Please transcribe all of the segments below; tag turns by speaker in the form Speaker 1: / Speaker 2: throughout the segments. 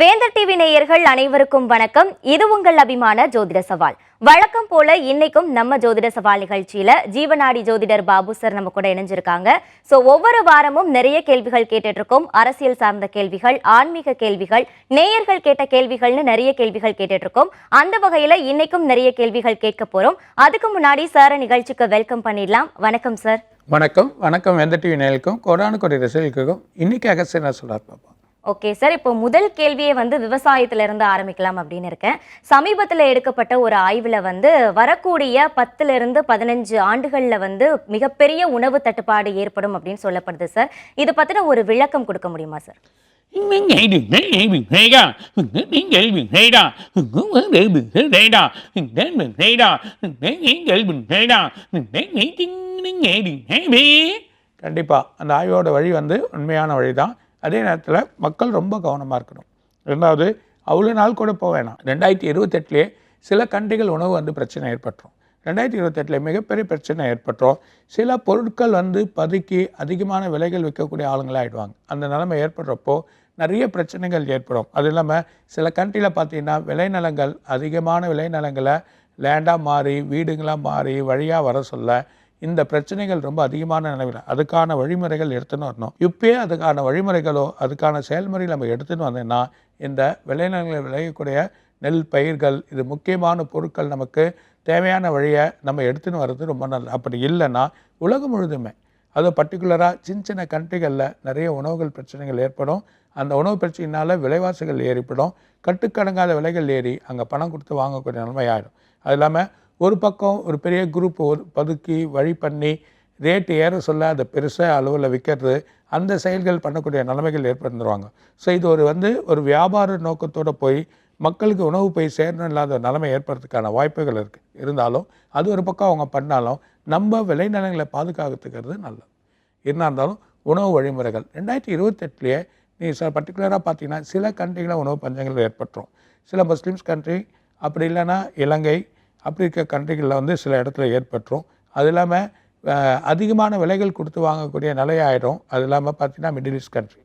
Speaker 1: வேந்தர் டிவி நேயர்கள் அனைவருக்கும் வணக்கம். இது உங்கள் அபிமான ஜோதிட சவால். வழக்கம் போல இன்னைக்கும் நம்ம ஜோதிட சவால் நிகழ்ச்சியில ஜீவநாடி ஜோதிடர் பாபு சார் நம்ம கூட இணைஞ்சிருக்காங்க. சோ ஒவ்வொரு வாரமும் நிறைய கேள்விகள் கேட்டுட்டு இருக்கோம் அரசியல் சார்ந்த கேள்விகள் ஆன்மீக கேள்விகள் நேயர்கள் கேட்ட கேள்விகள்னு நிறைய கேள்விகள் கேட்டுட்டு இருக்கோம் அந்த வகையில இன்னைக்கும் நிறைய கேள்விகள் கேட்க போறோம். அதுக்கு முன்னாடி சார நிகழ்ச்சிக்கு வெல்கம் பண்ணிடலாம். வணக்கம் சார்
Speaker 2: வணக்கம். வணக்கம் எந்த டிவி நேயலுக்கும் கொடானு கொடி ரசிகர்களுக்கும் இன்னைக்கு அகஸ்ட் சொல்றார் பாப்பா.
Speaker 1: ஓகே சார் இப்போ முதல் கேள்வியே வந்து விவசாயத்துல இருந்து ஆரம்பிக்கலாம் அப்படின்னு இருக்கேன். சமீபத்தில் எடுக்கப்பட்ட ஒரு ஆய்வில் வந்து வரக்கூடிய பத்துல இருந்து பதினஞ்சு ஆண்டுகளில் வந்து மிகப்பெரிய உணவு தட்டுப்பாடு ஏற்படும் அப்படின்னு சொல்லப்படுது சார் இதை பத்தின ஒரு விளக்கம் கொடுக்க முடியுமா சார்
Speaker 2: கண்டிப்பாக அந்த ஆய்வோட வழி வந்து உண்மையான வழி தான் அதே நேரத்தில் மக்கள் ரொம்ப கவனமாக இருக்கணும். ரெண்டாவது அவ்வளோ நாள் கூட போக வேணாம். ரெண்டாயிரத்தி இருபத்தெட்டுலேயே சில கண்ட்ரிகள் உணவு வந்து பிரச்சனை ஏற்பட்டுரும். ரெண்டாயிரத்தி இருபத்தெட்டில் மிகப்பெரிய பிரச்சனை ஏற்பட்டுரும். சில பொருட்கள் வந்து பதுக்கி அதிகமான விலைகள் விற்கக்கூடிய ஆளுங்களாக ஆகிடுவாங்க அந்த நிலைமை ஏற்படுறப்போ நிறைய பிரச்சனைகள் ஏற்படும். அது இல்லாமல் சில கண்ட்ரியில் பார்த்தீங்கன்னா விளைநிலங்கள் அதிகமான விளைநிலங்களை லேண்டாக மாறி வீடுங்களாக மாறி வழியாக வர சொல்ல இந்த பிரச்சனைகள் ரொம்ப அதிகமான நிலவில் அதுக்கான வழிமுறைகள் எடுத்துன்னு வரணும். இப்பயே அதுக்கான வழிமுறைகளோ அதுக்கான செயல்முறைகள் நம்ம எடுத்துன்னு வந்தோம்னா இந்த விளைநிலங்களில் விளையக்கூடிய நெல் பயிர்கள் இது முக்கியமான பொருட்கள் நமக்கு தேவையான வழியை நம்ம எடுத்துன்னு வர்றது ரொம்ப நல்லது. அப்படி இல்லைன்னா உலகம் முழுதுமே அது பர்டிகுலராக சின்ன சின்ன கண்ட்ரிகளில் நிறைய உணவுகள் பிரச்சனைகள் ஏற்படும். அந்த உணவு பிரச்சனையினால் விலைவாசிகள் ஏறிப்படும். கட்டுக்கடங்காத விலைகள் ஏறி அங்கே பணம் கொடுத்து வாங்கக்கூடிய நிலைமை ஆகிடும் அது இல்லாமல் ஒரு பக்கம் ஒரு பெரிய குரூப் ஒரு பதுக்கி வழி பண்ணி ரேட்டு ஏற சொல்ல அதை பெருசாக அளவில் விற்கிறது அந்த செயல்கள் பண்ணக்கூடிய நிலைமைகள் ஏற்படுத்துருவாங்க ஸோ இது ஒரு வந்து ஒரு வியாபார நோக்கத்தோடு போய் மக்களுக்கு உணவு போய் சேரணும் இல்லாத நிலைமை ஏற்படுறதுக்கான வாய்ப்புகள் இருக்குது இருந்தாலும் அது ஒரு பக்கம் அவங்க பண்ணாலும் நம்ம விளைநிலங்களை பாதுகாத்துக்கிறது நல்லது. என்ன இருந்தாலும் உணவு வழிமுறைகள். ரெண்டாயிரத்தி இருபத்தெட்டுலேயே நீ சில பர்டிகுலராக பார்த்தீங்கன்னா சில கண்ட்ரிகளில் உணவு பஞ்சங்கள் ஏற்பட்டுரும். சில முஸ்லீம்ஸ் கண்ட்ரி அப்படி இல்லைன்னா இலங்கை அப்படி இருக்க கண்ட்ரிகளில் வந்து சில இடத்துல ஏற்பட்டுரும். அது இல்லாமல் அதிகமான விலைகள் கொடுத்து வாங்கக்கூடிய நிலையாயிடும் அது இல்லாமல் பார்த்தீங்கன்னா middle east country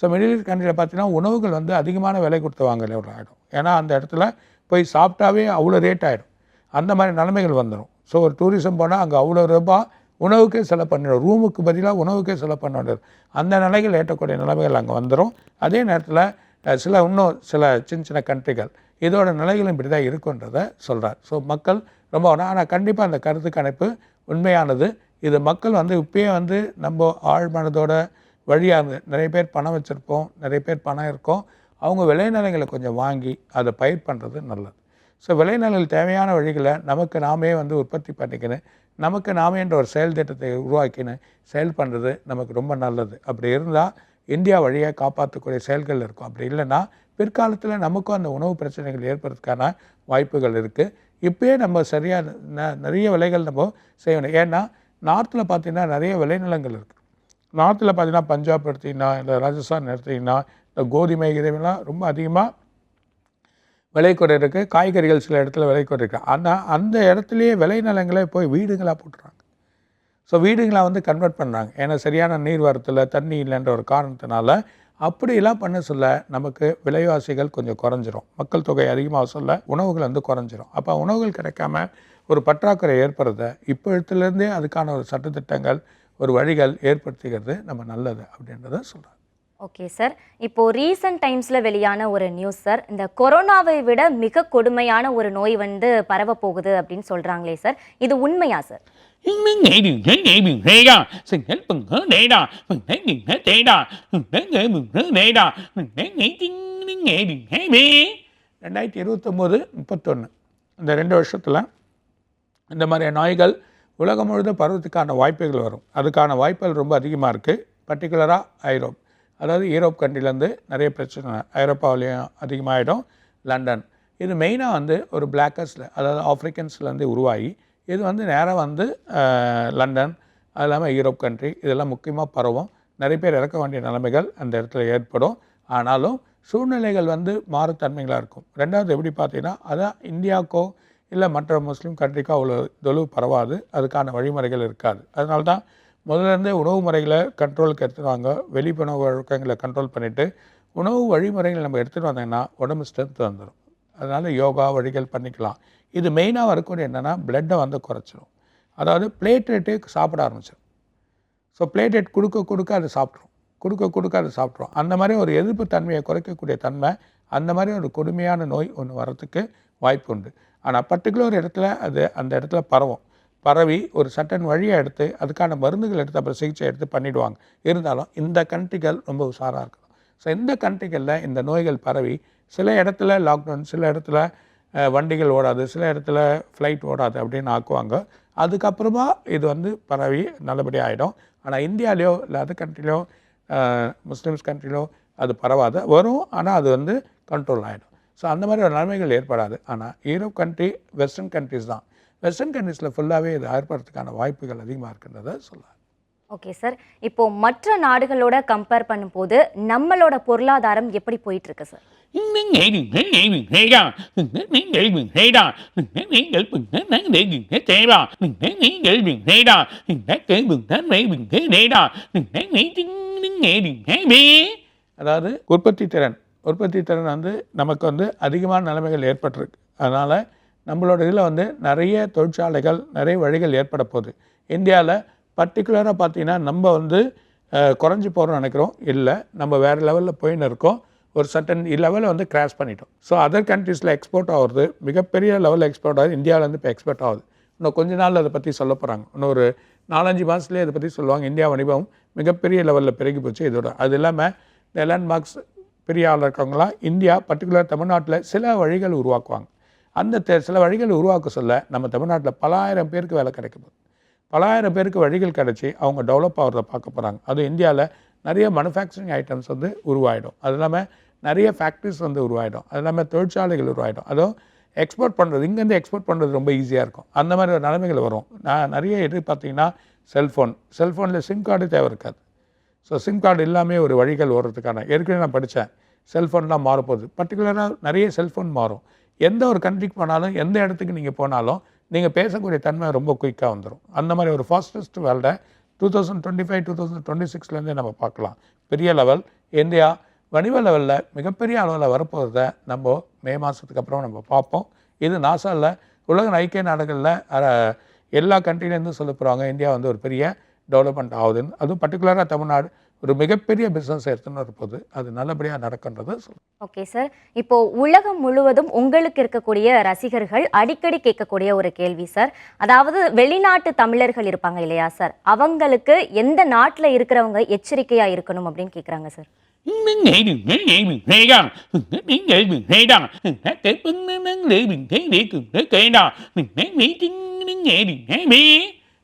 Speaker 2: so middle east கண்ட்ரியில் பார்த்தீங்கன்னா உணவுகள் வந்து அதிகமான விலை கொடுத்து வாங்க ஆகிடும் ஏன்னா அந்த இடத்துல போய் சாப்பிட்டாவே அவ்வளோ ரேட் ஆகிடும் அந்த மாதிரி நிலைமைகள் வந்துடும் ஸோ ஒரு டூரிசம் போனால் அங்கே அவ்வளோ ரூபாய் உணவுக்கே செலவு பண்ணிடும் ரூமுக்கு பதிலாக உணவுக்கே செலவு பண்ண வேண்டியது. அந்த நிலைகள் ஏற்றக்கூடிய நிலைமைகள் அங்கே வந்துடும் அதே நேரத்தில் சில இன்னும் சில சின்ன சின்ன கண்ட்ரிகள் இதோட நிலைகளும் இப்படி தான் இருக்குன்றதை சொல்கிறார் ஸோ மக்கள் ரொம்ப ஆனால் கண்டிப்பாக அந்த கருத்து கணிப்பு உண்மையானது. இது மக்கள் வந்து இப்பயே வந்து நம்ம ஆழ்மனதோட வழியாக நிறைய பேர் பணம் வச்சுருப்போம் நிறைய பேர் பணம் இருக்கும். அவங்க விளைநிலங்களை கொஞ்சம் வாங்கி அதை பயிர் பண்ணுறது நல்லது. ஸோ விளைநிலங்கள் தேவையான வழிகளை நமக்கு நாமே வந்து உற்பத்தி பண்ணிக்கணும் நமக்கு நாமே என்ற ஒரு செயல் திட்டத்தை உருவாக்கின்னு செயல் பண்ணுறது நமக்கு ரொம்ப நல்லது. அப்படி இருந்தால் இந்தியா வழியாக காப்பாற்றக்கூடிய செயல்கள் இருக்கும். அப்படி இல்லைன்னா பிற்காலத்தில் நமக்கும் அந்த உணவு பிரச்சனைகள் ஏற்படுறதுக்கான வாய்ப்புகள் இருக்குது இப்போயே நம்ம சரியாக ந- நிறைய விலைகள் நம்ம செய்யணும் ஏன்னா நார்த்தில் பார்த்தீங்கன்னா நிறைய விளைநிலங்கள் இருக்குது நார்த்தில் பார்த்தீங்கன்னா பஞ்சாப் எடுத்திங்கன்னா இல்லை ராஜஸ்தான் எடுத்திங்கன்னா இந்த கோதுமை இதெல்லாம் ரொம்ப அதிகமாக விலை குறை இருக்குது காய்கறிகள் சில இடத்துல விலை குறை இருக்குது ஆனால் அந்த இடத்துலையே விளைநிலங்களே போய் வீடுகளாக போட்டுறாங்க. ஸோ வீடுகளை வந்து கன்வெர்ட் பண்ணுறாங்க ஏன்னா சரியான நீர் வரத்தில் தண்ணி இல்லைன்ற ஒரு காரணத்தினால அப்படியெல்லாம் பண்ண சொல்ல நமக்கு விலைவாசிகள் கொஞ்சம் குறைஞ்சிரும். மக்கள் தொகை அதிகமாக சொல்ல உணவுகள் வந்து குறைஞ்சிரும். அப்போ உணவுகள் கிடைக்காம ஒரு பற்றாக்குறை ஏற்படுறத இப்போ இடத்துலேருந்தே அதுக்கான ஒரு சட்டத்திட்டங்கள் ஒரு வழிகள் ஏற்படுத்திக்கிறது நம்ம நல்லது அப்படின்றத சொல்கிறாங்க
Speaker 1: ஓகே சார் இப்போ ரீசன்ட் டைம்ஸில் வெளியான ஒரு நியூஸ் சார் இந்த கொரோனாவை விட மிக கொடுமையான ஒரு நோய் வந்து பரவ போகுது அப்படின்னு சொல்கிறாங்களே சார் இது உண்மையா சார்
Speaker 2: ரெண்டாயிரத்தி இருபத்தொம்போது முப்பத்தொன்று இந்த ரெண்டு வருஷத்தில் இந்த மாதிரி நோய்கள் உலகம் முழுதும் பருவத்துக்கான வாய்ப்புகள் வரும். அதுக்கான வாய்ப்புகள் ரொம்ப அதிகமாக இருக்குது பர்டிகுலராக ஐரோப். அதாவது யூரோப் கண்ட்ரிலேருந்து நிறைய பிரச்சனை. ஐரோப்பாவிலையும் அதிகமாகிடும் லண்டன். இது மெயினாக வந்து ஒரு பிளாக்கர்ஸில் அதாவது ஆஃப்ரிக்கன்ஸ்லேருந்து உருவாகி இது வந்து நேராக வந்து லண்டன் அது இல்லாமல் யூரோப் கண்ட்ரி இதெல்லாம் முக்கியமாக பரவும். நிறைய பேர் இறக்க வேண்டிய நிலைமைகள் அந்த இடத்துல ஏற்படும். ஆனாலும் சூழ்நிலைகள் வந்து மாறுத்தன்மைகளாக இருக்கும். ரெண்டாவது எப்படி பார்த்தீங்கன்னா அதான் இந்தியாவுக்கோ இல்லை மற்ற முஸ்லீம் கண்ட்ரிக்கோ அவ்வளோ தொழு பரவாது. அதுக்கான வழிமுறைகள் இருக்காது. அதனால தான் முதல்ல இருந்தே உணவு முறைகளை கண்ட்ரோலுக்கு எடுத்துகிட்டு வாங்க. வெளிப்புணவு வழக்கங்களை கண்ட்ரோல் பண்ணிவிட்டு உணவு வழிமுறைகளை நம்ம எடுத்துகிட்டு வந்தோம்னா உடம்பு ஸ்ட்ரென்த் வந்துடும் அதனால் யோகா வழிகள் பண்ணிக்கலாம். இது மெயினாக வரக்கூடிய என்னென்னா பிளட்டை வந்து குறைச்சிரும். அதாவது பிளேட்லெட்டே சாப்பிட ஆரம்பிச்சிடும் ஸோ பிளேட்லெட் கொடுக்க கொடுக்க அது சாப்பிட்ரும் கொடுக்க கொடுக்க அது சாப்பிட்ரும் அந்த மாதிரி ஒரு எதிர்ப்பு தன்மையை குறைக்கக்கூடிய தன்மை அந்த மாதிரி ஒரு கொடுமையான நோய் ஒன்று வரத்துக்கு வாய்ப்பு உண்டு. ஆனால் பர்டிகுலர் இடத்துல அது அந்த இடத்துல பரவும். பரவி ஒரு சட்டன் வழியை எடுத்து அதுக்கான மருந்துகள் எடுத்து அப்புறம் சிகிச்சை எடுத்து பண்ணிவிடுவாங்க இருந்தாலும் இந்த கண்ட்ரிகள் ரொம்ப உஷாராக இருக்கணும் ஸோ இந்த கண்ட்ரிகளில் இந்த நோய்கள் பரவி சில இடத்துல லாக்டவுன் சில இடத்துல வண்டிகள் ஓடாது. சில இடத்துல ஃப்ளைட் ஓடாது அப்படின்னு ஆக்குவாங்க. அதுக்கப்புறமா இது வந்து பரவி நல்லபடியாக ஆகிடும் ஆனால் இந்தியாவிலையோ இல்லை அது கண்ட்ரிலையோ முஸ்லீம்ஸ் கண்ட்ரிலோ அது பரவாது வரும். ஆனால் அது வந்து கண்ட்ரோல் ஆகிடும் ஸோ அந்த மாதிரி ஒரு நன்மைகள் ஏற்படாது. ஆனால் யூரோப் கண்ட்ரி வெஸ்டர்ன் கண்ட்ரிஸ் தான். வெஸ்டர்ன் கண்ட்ரீஸில் ஃபுல்லாகவே இது ஏற்படுறதுக்கான வாய்ப்புகள் அதிகமாக இருக்கின்றதை சொல்லலாம்.
Speaker 1: ஓகே சார் இப்போ மற்ற நாடுகளோட கம்பேர் பண்ணும்போது நம்மளோட பொருளாதாரம் எப்படி போயிட்டு இருக்கு சார்
Speaker 2: அதாவது உற்பத்தி திறன். உற்பத்தி திறன் வந்து நமக்கு வந்து அதிகமான நிலைமைகள் ஏற்பட்டிருக்கு. அதனால் நம்மளோட இதில் வந்து நிறைய தொழிற்சாலைகள் நிறைய வழிகள் ஏற்பட போகுது. இந்தியாவில் பர்டிகுலராக பார்த்தீங்கன்னா நம்ம வந்து குறைஞ்சி போகிறோம்னு நினைக்கிறோம். இல்லை நம்ம வேறு லெவலில் போயின்னு இருக்கோம். ஒரு சட்டன் லெவலில் வந்து கிராஷ் பண்ணிட்டோம். ஸோ அதர் கண்ட்ரீஸில் எக்ஸ்போர்ட் ஆகுறது மிகப்பெரிய லெவலில் எக்ஸ்போர்ட் ஆகுது. இந்தியாவிலேருந்து இப்போ எக்ஸ்போர்ட் ஆகுது. இன்னும் கொஞ்ச நாள் அதை பற்றி சொல்ல போகிறாங்க இன்னும் ஒரு நாலஞ்சு மாதத்துலேயே அதை பற்றி சொல்லுவாங்க. இந்தியா வணிபம் மிகப்பெரிய லெவலில் பெருகி போச்சு. இதோட அது இல்லாமல் இந்த லேண்ட்மார்க்ஸ் மார்க்ஸ் பெரிய ஆள் இருக்கவங்களாம் இந்தியா பர்டிகுலர் தமிழ்நாட்டில் சில வழிகள் உருவாக்குவாங்க. அந்த சில வழிகள் உருவாக்க சொல்ல நம்ம தமிழ்நாட்டில் பலாயிரம் பேருக்கு வேலை கிடைக்கும் பலாயிரம் பேருக்கு வழிகள் கிடச்சி அவங்க டெவலப் ஆகிறத பார்க்க போகிறாங்க அது இந்தியாவில் நிறைய மனுஃபேக்சரிங் ஐட்டம்ஸ் வந்து உருவாயிடும். அது இல்லாமல் நிறைய ஃபேக்ட்ரிஸ் வந்து உருவாயிடும். அது இல்லாமல் தொழிற்சாலைகள் உருவாயிடும். அதுவும் எக்ஸ்போர்ட் பண்ணுறது இங்கேருந்து எக்ஸ்போர்ட் பண்ணுறது ரொம்ப ஈஸியாக இருக்கும். அந்த மாதிரி ஒரு நிலைமைகள் வரும். நான் நிறைய எது பார்த்தீங்கன்னா செல்ஃபோன் செல்ஃபோனில் சிம் கார்டு தேவை இருக்காது. ஸோ சிம் கார்டு எல்லாமே ஒரு வழிகள் ஓடுறதுக்கான ஏற்கனவே நான் படித்தேன் செல்ஃபோன்லாம் மாறப்போகுது. பர்டிகுலராக நிறைய செல்ஃபோன் மாறும். எந்த ஒரு கண்ட்ரிக்கு போனாலும் எந்த இடத்துக்கு நீங்கள் போனாலும் நீங்கள் பேசக்கூடிய தன்மை ரொம்ப குயிக்காக வந்துடும் அந்த மாதிரி ஒரு fastest வேர்ல்டை two thousand twenty five two thousand twenty சிக்ஸ்லேருந்தே நம்ம பார்க்கலாம். பெரிய லெவல் இந்தியா வணிக லெவலில் மிகப்பெரிய அளவில் வரப்போகிறத நம்ம மே மாதத்துக்கு அப்புறம் நம்ம பார்ப்போம். இது நாசாவில் உலக ஐக்கிய நாடுகளில் எல்லா கண்ட்ரிலேருந்து சொல்ல போகிறாங்க இந்தியா வந்து ஒரு பெரிய டெவலப்மெண்ட் ஆகுதுன்னு. அதுவும் பர்டிகுலராக தமிழ்நாடு. ஒரு மிகப்பெரிய பிஸ்னஸ் எடுத்துன்னு இருப்போது அது நல்லபடியாக நடக்கின்றது சொல்லுங்கள்
Speaker 1: ஓகே சார் இப்போ உலகம் முழுவதும் உங்களுக்கு இருக்கக்கூடிய ரசிகர்கள் அடிக்கடி கேட்கக்கூடிய ஒரு கேள்வி சார் அதாவது வெளிநாட்டு தமிழர்கள் இருப்பாங்க இல்லையா சார் அவங்களுக்கு எந்த நாட்டில் இருக்கிறவங்க எச்சரிக்கையா இருக்கணும் அப்படின்னு கேட்குறாங்க சார்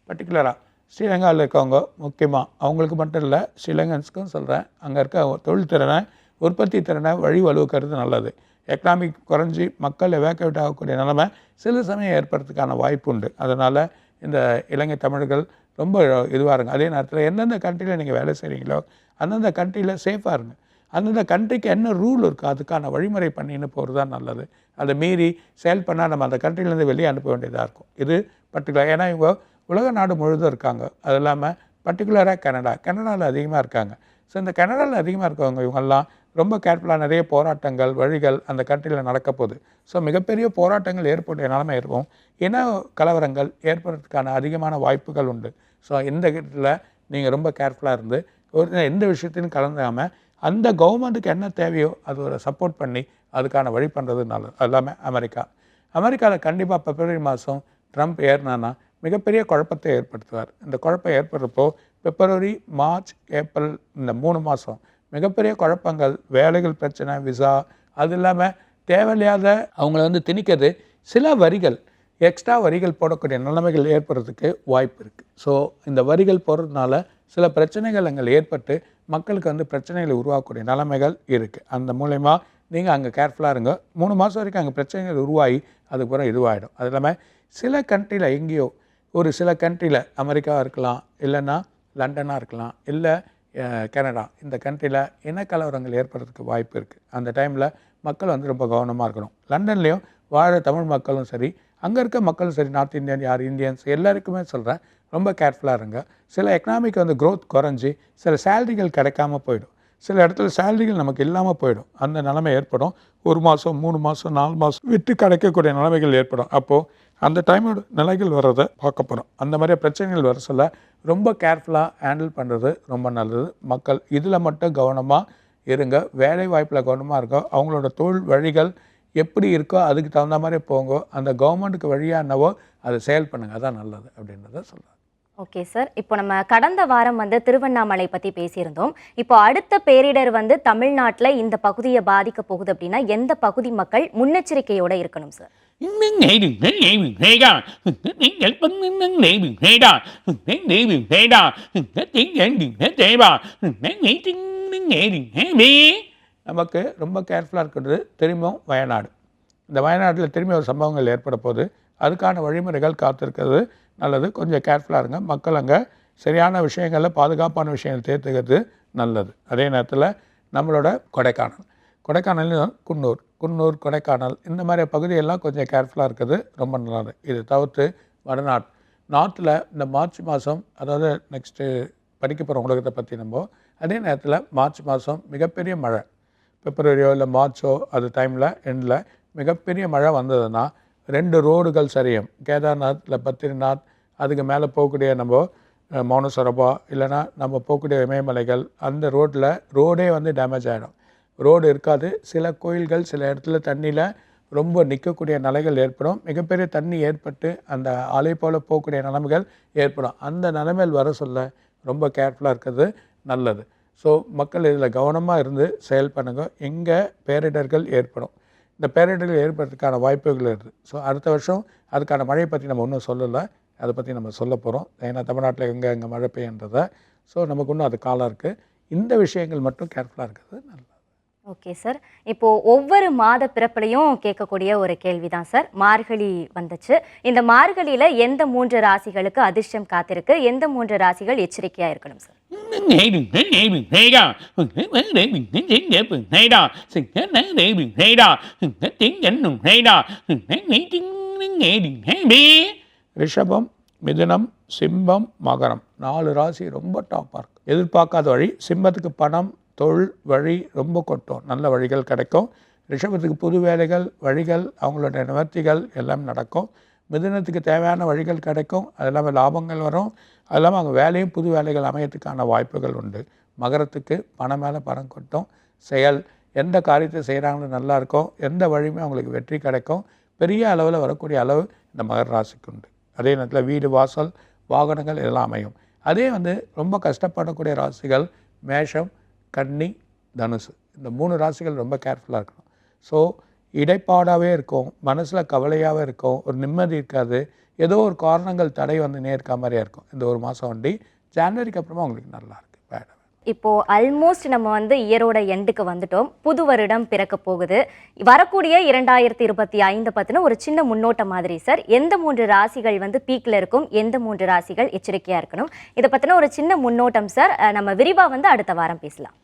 Speaker 2: பர்டிகுலராக ஸ்ரீலங்காவில் இருக்கவங்க முக்கியமாக அவங்களுக்கு மட்டும் இல்லை ஸ்ரீலங்கன்ஸ்க்கும் சொல்கிறேன் அங்கே இருக்க தொழில் திறனை உற்பத்தி திறனை வழி வலுக்கிறது நல்லது. எக்கனாமிக் குறைஞ்சி மக்கள் எவாக்குவேட் ஆகக்கூடிய நிலைமை சில சமயம் ஏற்படுறதுக்கான வாய்ப்பு உண்டு. அதனால் இந்த இலங்கை தமிழர்கள் ரொம்ப இதுவாக இருங்க. அதே நேரத்தில் எந்தெந்த கண்ட்ரியில் நீங்கள் வேலை செய்கிறீங்களோ அந்தந்த கண்ட்ரியில் சேஃபாக இருங்க. அந்தந்த கண்ட்ரிக்கு என்ன ரூல் இருக்கோ அதுக்கான வழிமுறை பண்ணின்னு போகிறது தான் நல்லது. அதை மீறி செயல் பண்ணால் நம்ம அந்த கண்ட்ரிலேருந்து வெளியே அனுப்ப வேண்டியதாக இருக்கும். இது பர்டிகுலர் ஏன்னா இவங்க உலக நாடு முழுதும் இருக்காங்க. அது இல்லாமல் பர்டிகுலராக கனடா. கனடாவில் அதிகமாக இருக்காங்க. ஸோ இந்த கனடாவில் அதிகமாக இருக்கவங்க இவங்கெல்லாம் ரொம்ப கேர்ஃபுல்லாக நிறைய போராட்டங்கள் வழிகள் அந்த கண்ட்ரியில் நடக்க போகுது. ஸோ மிகப்பெரிய போராட்டங்கள் ஏற்பட நிலைமை இருக்கும். இன கலவரங்கள் ஏற்படுறதுக்கான அதிகமான வாய்ப்புகள் உண்டு. ஸோ இந்த இடத்துல நீங்கள் ரொம்ப கேர்ஃபுல்லாக இருந்து ஒரு எந்த விஷயத்தையும் கலந்தாமல் அந்த கவர்மெண்ட்டுக்கு என்ன தேவையோ அது ஒரு சப்போர்ட் பண்ணி அதுக்கான வழி பண்ணுறது நல்லது. அது இல்லாமல் அமெரிக்கா. அமெரிக்காவில் கண்டிப்பாக பிப்ரவரி மாதம் ட்ரம்ப் ஏறினான்னா மிகப்பெரிய குழப்பத்தை ஏற்படுத்துவார். இந்த குழப்பம் ஏற்படுறப்போ பிப்ரவரி மார்ச் ஏப்ரல் இந்த மூணு மாதம் மிகப்பெரிய குழப்பங்கள் வேலைகள் பிரச்சனை விசா அது இல்லாமல் தேவையில்லாத அவங்கள வந்து திணிக்கிறது சில வரிகள் எக்ஸ்ட்ரா வரிகள் போடக்கூடிய நிலைமைகள் ஏற்படுறதுக்கு வாய்ப்பு இருக்குது ஸோ இந்த வரிகள் போடுறதுனால சில பிரச்சனைகள் அங்கே ஏற்பட்டு மக்களுக்கு வந்து பிரச்சனைகளை உருவாக்கக்கூடிய நிலைமைகள் இருக்குது அந்த மூலயமா நீங்கள் அங்கே கேர்ஃபுல்லாக இருங்க. மூணு மாதம் வரைக்கும் அங்கே பிரச்சனைகள் உருவாகி அதுக்கப்புறம் இதுவாகிடும் அது இல்லாமல் சில கண்ட்ரியில் எங்கேயோ ஒரு சில கண்ட்ரியில் அமெரிக்காவாக இருக்கலாம் இல்லைன்னா லண்டனாக இருக்கலாம் இல்லை கனடா. இந்த கண்ட்ரியில் இனக்கலவரங்கள் ஏற்படுறதுக்கு வாய்ப்பு இருக்குது அந்த டைமில் மக்கள் வந்து ரொம்ப கவனமாக இருக்கணும். லண்டன்லேயும் வாழ தமிழ் மக்களும் சரி அங்கே இருக்க மக்களும் சரி நார்த் இந்தியன் யார் இந்தியன்ஸ் எல்லாருக்குமே சொல்கிறேன் ரொம்ப கேர்ஃபுல்லாக இருங்க. சில எக்கனாமிக் வந்து க்ரோத் குறைஞ்சி சில சேலரிகள் கிடைக்காம போயிடும். சில இடத்துல சேலரிகள் நமக்கு இல்லாமல் போயிடும். அந்த நிலைமை ஏற்படும். ஒரு மாதம் மூணு மாதம் நாலு மாதம் விட்டு கிடைக்கக்கூடிய நிலைமைகள் ஏற்படும். அப்போது அந்த டைமோட நிலைகள் வர்றதை பார்க்க போகிறோம் அந்த மாதிரி பிரச்சனைகள் வர சொல்ல ரொம்ப கேர்ஃபுல்லாக ஹேண்டில் பண்ணுறது ரொம்ப நல்லது. மக்கள் இதில் மட்டும் கவனமாக இருங்க. வேலை வாய்ப்பில் கவனமாக இருக்கோ அவங்களோட தொழில் வழிகள் எப்படி இருக்கோ அதுக்கு தகுந்த மாதிரி போங்க. அந்த கவர்மெண்ட்டுக்கு வழியாக என்னவோ அதை செயல் பண்ணுங்க. அதான் நல்லது அப்படின்றத சொல்கிறேன்
Speaker 1: ஓகே சார் இப்போ நம்ம கடந்த வாரம் வந்து திருவண்ணாமலை பற்றி பேசியிருந்தோம். இப்போ அடுத்த பேரிடர் வந்து தமிழ்நாட்டில் இந்த பகுதியை பாதிக்க போகுது அப்படின்னா எந்த பகுதி மக்கள் முன்னெச்சரிக்கையோடு இருக்கணும் சார்
Speaker 2: நமக்கு ரொம்ப கேர்ஃபுல்லாக இருக்கிறது திரும்பவும் வயநாடு. இந்த வயநாட்டில் திரும்பி ஒரு சம்பவங்கள் ஏற்பட போது அதுக்கான வழிமுறைகள் காத்திருக்கிறது. நல்லது கொஞ்சம் கேர்ஃபுல்லாக இருங்க. மக்கள் அங்கே சரியான விஷயங்களில் பாதுகாப்பான விஷயங்கள் தேர்த்துக்கிறது நல்லது. அதே நேரத்தில் நம்மளோட கொடைக்கானல். கொடைக்கானல் குன்னூர். குன்னூர் கொடைக்கானல் இந்த மாதிரி பகுதியெல்லாம் கொஞ்சம் கேர்ஃபுல்லாக இருக்கிறது ரொம்ப நல்லது. இது தவிர்த்து வடநாட். நார்த்தில் இந்த மார்ச் மாதம் அதாவது நெக்ஸ்ட்டு படிக்க போகிற உலகத்தை பற்றி நம்ம அதே நேரத்தில் மார்ச் மாதம் மிகப்பெரிய மழை. பிப்ரவரியோ இல்லை மார்ச்சோ அது டைமில் எண்டில் மிகப்பெரிய மழை வந்ததுன்னா ரெண்டு ரோடுகள் சரியும். கேதார்நாத் இல்லை பத்ரிநாத் அதுக்கு மேலே போகக்கூடிய நம்ம மௌனசரபா இல்லைன்னா நம்ம போகக்கூடிய இமயமலைகள் அந்த ரோட்டில் ரோடே வந்து டேமேஜ் ஆகிடும் ரோடு இருக்காது. சில கோயில்கள் சில இடத்துல தண்ணியில் ரொம்ப நிற்கக்கூடிய நிலைகள் ஏற்படும். மிகப்பெரிய தண்ணி ஏற்பட்டு அந்த அலை போல் போகக்கூடிய நிலைமைகள் ஏற்படும். அந்த நிலைமையில் வர சொல்ல ரொம்ப கேர்ஃபுல்லாக இருக்கிறது நல்லது. ஸோ மக்கள் இதில் கவனமாக இருந்து செயல் பண்ணுங்க. எங்கே பேரிடர்கள் ஏற்படும். இந்த பேரிடர்கள் ஏற்படுறதுக்கான வாய்ப்புகள் இருக்குது ஸோ அடுத்த வருஷம் அதுக்கான மழையை பற்றி நம்ம ஒன்றும் சொல்லலை. அதை பற்றி நம்ம சொல்ல போகிறோம் ஏன்னா தமிழ்நாட்டில் எங்கே எங்கே மழை பெய்யன்றதை. ஸோ நமக்கு இன்னும் அது காலம் இருக்குது இந்த விஷயங்கள் மட்டும் கேர்ஃபுல்லாக இருக்கிறது நல்லது.
Speaker 1: ஓகே சார் இப்போ ஒவ்வொரு மாத பிறப்புலையும் கேட்கக்கூடிய ஒரு கேள்வி தான் சார் மார்கழி வந்துச்சு. இந்த மார்கழியில் எந்த மூன்று ராசிகளுக்கு அதிர்ஷ்டம் காத்திருக்கு? எந்த மூன்று ராசிகள் எச்சரிக்கையாக இருக்கணும் சார்
Speaker 2: ரிஷபம் மிதுனம் சிம்பம் மகரம். நாலு ராசி ரொம்ப டாப்பாக இருக்கும் எதிர்பார்க்காத வழி சிம்பத்துக்கு பணம் தொழில் வழி ரொம்ப கொட்டும். நல்ல வழிகள் கிடைக்கும். ரிஷபத்துக்கு புது வேலைகள் வழிகள் அவங்களோட நிவர்த்திகள் எல்லாம் நடக்கும். மிதுனத்துக்கு தேவையான வழிகள் கிடைக்கும். அது இல்லாமல் லாபங்கள் வரும். அது இல்லாமல் அவங்க வேலையும் புது வேலைகள் அமையத்துக்கான வாய்ப்புகள் உண்டு. மகரத்துக்கு பணம் மேலே பணம் கொட்டும். செயல் எந்த காரியத்தை செய்கிறாங்களோ நல்லா இருக்கும். எந்த வழியுமே அவங்களுக்கு வெற்றி கிடைக்கும். பெரிய அளவில் வரக்கூடிய அளவு இந்த மகர ராசிக்கு உண்டு. அதே நேரத்தில் வீடு வாசல் வாகனங்கள் எல்லாம் அமையும். அதே வந்து ரொம்ப கஷ்டப்படக்கூடிய ராசிகள் மேஷம் கன்னி தனுசு. இந்த மூணு ராசிகள் ரொம்ப கேர்ஃபுல்லாக இருக்கணும். ஸோ இடைப்பாடாகவே இருக்கும். மனசில் கவலையாகவே இருக்கும். ஒரு நிம்மதி இருக்காது. ஏதோ ஒரு காரணங்கள் தடை வந்து நேர்க்க மாதிரியா இருக்கும். இந்த ஒரு மாதம் வண்டி ஜான்வரிக்கு அப்புறமா உங்களுக்கு நல்லா இருக்கு.
Speaker 1: இப்போ ஆல்மோஸ்ட் நம்ம வந்து இயரோட எண்டுக்கு வந்துட்டோம். புது வருடம் பிறக்க போகுது. வரக்கூடிய இரண்டாயிரத்தி இருபத்தி ஐந்து பத்தின ஒரு சின்ன முன்னோட்டம் மாதிரி சார் எந்த மூன்று ராசிகள் வந்து பீக்ல இருக்கும்? எந்த மூன்று ராசிகள் எச்சரிக்கையா இருக்கணும்? இதை பத்தின ஒரு சின்ன முன்னோட்டம் சார் நம்ம விரிவா வந்து அடுத்த வாரம் பேசலாம்.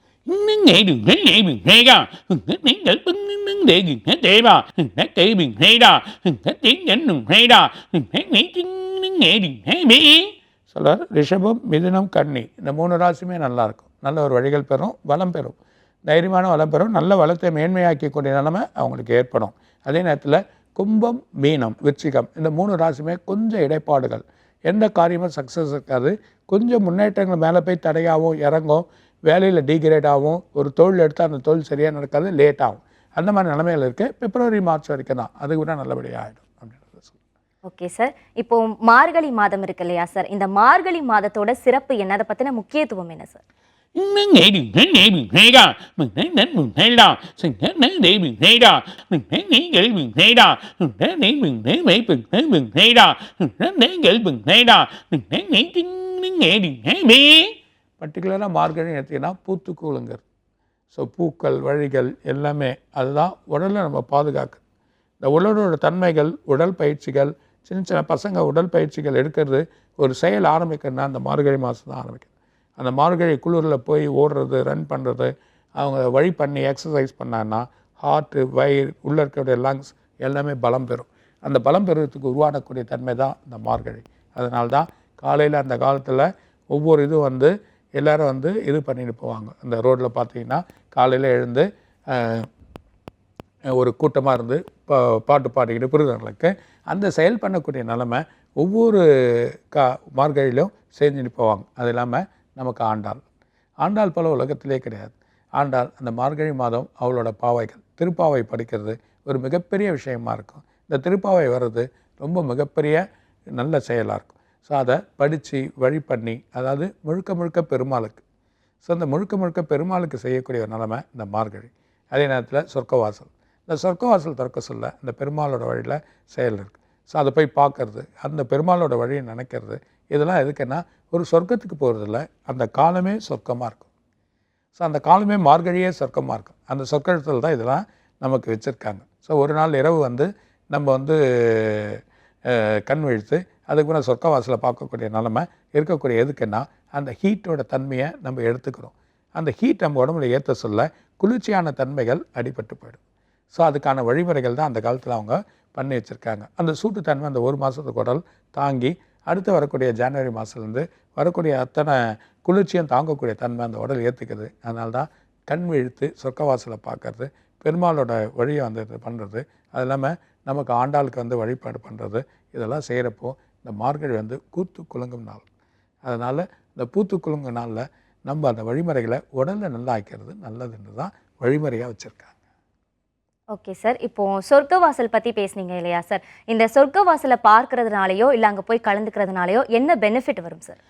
Speaker 2: சொல்றார் ரிஷபம் மிதுனம் கன்னி. இந்த மூணு ராசியுமே நல்லா இருக்கும் நல்ல ஒரு வழிகள் பெறும் வளம் பெறும். தைரியமான வளம் பெறும் நல்ல வளத்தை மேன்மையாக்கக்கூடிய நிலைமை அவங்களுக்கு ஏற்படும். அதே நேரத்தில் கும்பம் மீனம் விருச்சிகம் இந்த மூணு ராசியுமே கொஞ்சம் இடைப்பாடுகள். எந்த காரியமும் சக்ஸஸ் இருக்காது. கொஞ்சம் முன்னேற்றங்கள் மேலே போய் தடையாகவும் இறங்கும். வேலையில் டீக்ரேட் ஆகும். ஒரு தொழில் எடுத்தால் அந்த தொழில் சரியாக நடக்காது லேட் ஆகும். அந்த மாதிரி நிலைமைகள் இருக்குது பிப்ரவரி மார்ச் வரைக்கும் தான். அது கூட நல்லபடியாக ஆகிடும் அப்படின்றத
Speaker 1: ஓகே சார் இப்போ மார்கழி மாதம் இருக்கு இல்லையா சார் இந்த மார்கழி மாதத்தோட சிறப்பு என்ன? அதை பத்தின முக்கியத்துவம் என்ன சார்
Speaker 2: பர்டிகுலராக மார்கழி எடுத்திங்கன்னா பூத்துக்குழுங்கர் ஸோ பூக்கள் வழிகள் எல்லாமே அதுதான் உடலை நம்ம பாதுகாக்க. இந்த உடலோட தன்மைகள் உடல் பயிற்சிகள் சின்ன சின்ன பசங்க உடல் பயிற்சிகள் எடுக்கிறது ஒரு செயல் ஆரம்பிக்கிறதுனா அந்த மார்கழி மாதம் தான் ஆரம்பிக்குது அந்த மார்கழி குளிரில் போய் ஓடுறது ரன் பண்ணுறது அவங்க வழி பண்ணி எக்ஸசைஸ் பண்ணாங்கன்னா ஹார்ட்டு வயிறு உள்ளே இருக்கக்கூடிய லங்ஸ் எல்லாமே பலம் பெறும். அந்த பலம் பெறுறதுக்கு உருவாடக்கூடிய தன்மை தான் இந்த மார்கழி. அதனால தான் காலையில் அந்த காலத்தில் ஒவ்வொரு இதுவும் வந்து எல்லோரும் வந்து இது பண்ணிட்டு போவாங்க. இந்த ரோட்டில் பார்த்தீங்கன்னா காலையில் எழுந்து ஒரு கூட்டமாக இருந்து பா பாட்டு பாடிக்கிட்டு புரிதர்களுக்கு அந்த செயல் பண்ணக்கூடிய நிலமை ஒவ்வொரு கா மார்கழியிலும் செஞ்சுட்டு போவாங்க. அது இல்லாமல் நமக்கு ஆண்டாள். ஆண்டாள் பல உலகத்திலே கிடையாது. ஆண்டாள் அந்த மார்கழி மாதம் அவளோட பாவைகள். திருப்பாவை படிக்கிறது ஒரு மிகப்பெரிய விஷயமா இருக்கும். இந்த திருப்பாவை வர்றது ரொம்ப மிகப்பெரிய நல்ல செயலாக இருக்கும். ஸோ அதை படித்து வழி பண்ணி அதாவது முழுக்க முழுக்க பெருமாளுக்கு. ஸோ அந்த முழுக்க முழுக்க பெருமாளுக்கு செய்யக்கூடிய ஒரு நிலமை இந்த மார்கழி. அதே நேரத்தில் சொர்க்கவாசல். இந்த சொர்க்கவாசல் திறக்க சொல்ல இந்த பெருமாளோட வழியில் செயல் இருக்குது ஸோ அதை போய் பார்க்கறது அந்த பெருமாளோட வழியை நினைக்கிறது இதெல்லாம் எதுக்குன்னா ஒரு சொர்க்கத்துக்கு போகிறதில்ல அந்த காலமே சொர்க்கமாக இருக்கும். ஸோ அந்த காலமே மார்கழியே சொர்க்கமாக இருக்கும். அந்த சொர்க்கத்தில் தான் இதெல்லாம் நமக்கு வச்சுருக்காங்க. ஸோ ஒரு நாள் இரவு வந்து நம்ம வந்து கண் விழித்து அதுக்கு பிறகு சொர்க்கவாசலை பார்க்கக்கூடிய நிலமை இருக்கக்கூடிய எதுக்குன்னா அந்த ஹீட்டோட தன்மையை நம்ம எடுத்துக்கிறோம். அந்த ஹீட் நம்ம உடம்புல ஏற்ற சொல்ல குளிர்ச்சியான தன்மைகள் அடிபட்டு போயிடும். ஸோ அதுக்கான வழிமுறைகள் தான் அந்த காலத்தில் அவங்க பண்ணி வச்சுருக்காங்க. அந்த சூட்டுத்தன்மை அந்த ஒரு மாதத்துக்கு உடல் தாங்கி அடுத்து வரக்கூடிய ஜனவரி மாதத்துலேருந்து வரக்கூடிய அத்தனை குளிர்ச்சியும் தாங்கக்கூடிய தன்மை அந்த உடல் ஏற்றுக்குது அதனால தான் கண் விழுத்து சொர்க்கவாசலை பார்க்கறது பெருமாளோட வழியை வந்து இது பண்ணுறது அது இல்லாமல் நமக்கு ஆண்டாளுக்கு வந்து வழிபாடு பண்ணுறது இதெல்லாம் செய்கிறப்போ இந்த மார்கழி வந்து கூத்து குலுங்கும் நாள் அதனால் இந்த பூத்து குலுங்கும் நாளில் நம்ம அந்த வழிமுறைகளை உடலை நல்லா ஆக்கிறது நல்லதுன்னு தான் வழிமுறையாக வச்சுருக்காங்க
Speaker 1: ஓகே சார் இப்போ சொர்க்கவாசல் பத்தி பேசுனீங்க இல்லையா சார் இந்த சொர்க்கவாசலை பார்க்கறதுனாலயோ இல்ல அங்க போய் கலந்துக்கிறதுனாலயோ என்ன பெனிஃபிட் வரும் சார்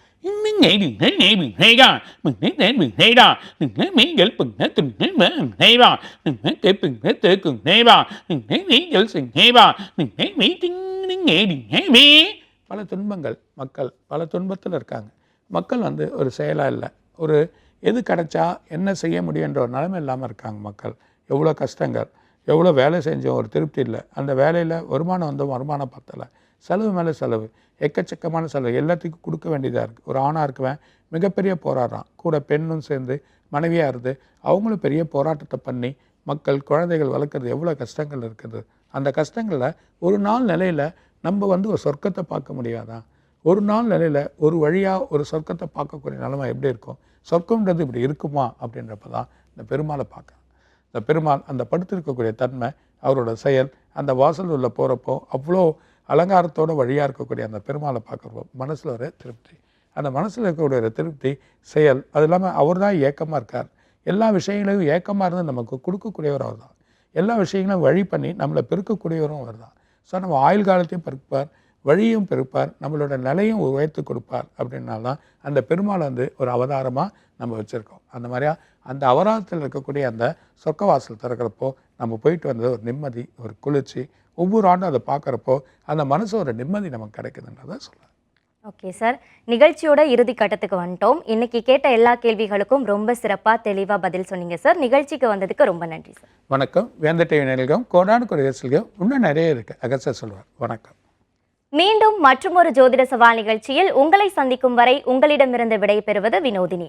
Speaker 2: பல துன்பங்கள் மக்கள் பல துன்பத்தில் இருக்காங்க. மக்கள் வந்து ஒரு செயலாக இல்லை. ஒரு எது கிடைச்சா என்ன செய்ய முடியுன்ற ஒரு நிலைமை இல்லாமல் இருக்காங்க மக்கள். எவ்வளோ கஷ்டங்கள் எவ்வளோ வேலை செஞ்சோம் ஒரு திருப்தி இல்லை. அந்த வேலையில் வருமானம் வந்து வருமானம் பத்தலை. செலவு மேலே செலவு எக்கச்சக்கமான செலவு எல்லாத்துக்கும் கொடுக்க வேண்டியதாக இருக்குது ஒரு ஆணாக இருக்குவேன் மிகப்பெரிய போராடுறான் கூட பெண்ணும் சேர்ந்து மனைவியாக இருந்து அவங்களும் பெரிய போராட்டத்தை பண்ணி மக்கள் குழந்தைகள் வளர்க்குறது எவ்வளோ கஷ்டங்கள் இருக்குது. அந்த கஷ்டங்களில் ஒரு நாள் நிலையில் நம்ம வந்து ஒரு சொர்க்கத்தை பார்க்க முடியாதா? ஒரு நாள் நிலையில் ஒரு வழியாக ஒரு சொர்க்கத்தை பார்க்கக்கூடிய நிலைமை எப்படி இருக்கும்? சொர்க்கம்ன்றது இப்படி இருக்குமா? அப்படின்றப்ப தான் இந்த பெருமாளை பார்க்குறேன் இந்த பெருமாள் அந்த படுத்திருக்கக்கூடிய தன்மை அவரோட செயல் அந்த வாசல் உள்ள போகிறப்போ அவ்வளோ அலங்காரத்தோட வழியாக இருக்கக்கூடிய அந்த பெருமாளை பார்க்குறப்போ மனசில் ஒரு திருப்தி. அந்த மனசில் இருக்கக்கூடிய ஒரு திருப்தி செயல் அது இல்லாமல் அவர் தான் ஏக்கமாக இருக்கார். எல்லா விஷயங்களையும் ஏக்கமாக இருந்து நமக்கு கொடுக்கக்கூடியவர் அவர் தான் எல்லா விஷயங்களும் வழி பண்ணி நம்மளை பெருக்கக்கூடியவரும் அவர் தான் ஸோ நம்ம ஆயுள் காலத்தையும் பெருப்பார் வழியும் பிறப்பார் நம்மளோட நிலையும் உயர்த்து கொடுப்பார் அப்படின்னால தான் அந்த பெருமாள் வந்து ஒரு அவதாரமாக நம்ம வச்சுருக்கோம். அந்த மாதிரியா அந்த அவதாரத்தில் இருக்கக்கூடிய அந்த சொர்க்கவாசல் திறக்கிறப்போ நம்ம போயிட்டு வந்தது ஒரு நிம்மதி ஒரு குளிர்ச்சி ஒவ்வொரு ஆண்டும் அதை பார்க்குறப்போ அந்த மனசு ஒரு நிம்மதி நமக்கு கிடைக்குதுன்றதை சொல்லலாம்
Speaker 1: ஓகே சார் நிகழ்ச்சியோட இறுதி கட்டத்துக்கு வந்துட்டோம். இன்னைக்கு கேட்ட எல்லா கேள்விகளுக்கும் ரொம்ப சிறப்பா தெளிவா பதில் சொன்னீங்க சார் நிகழ்ச்சிக்கு வந்ததுக்கு ரொம்ப நன்றி சார்
Speaker 2: வணக்கம். வேந்த டிவி நிலையம் கோடானு இன்னும் நிறைய இருக்குது அகசர் சொல்வார். வணக்கம்.
Speaker 1: மீண்டும் மற்றொரு ஜோதிட சவால் நிகழ்ச்சியில் உங்களை சந்திக்கும் வரை உங்களிடமிருந்து விடை பெறுவது வினோதினி.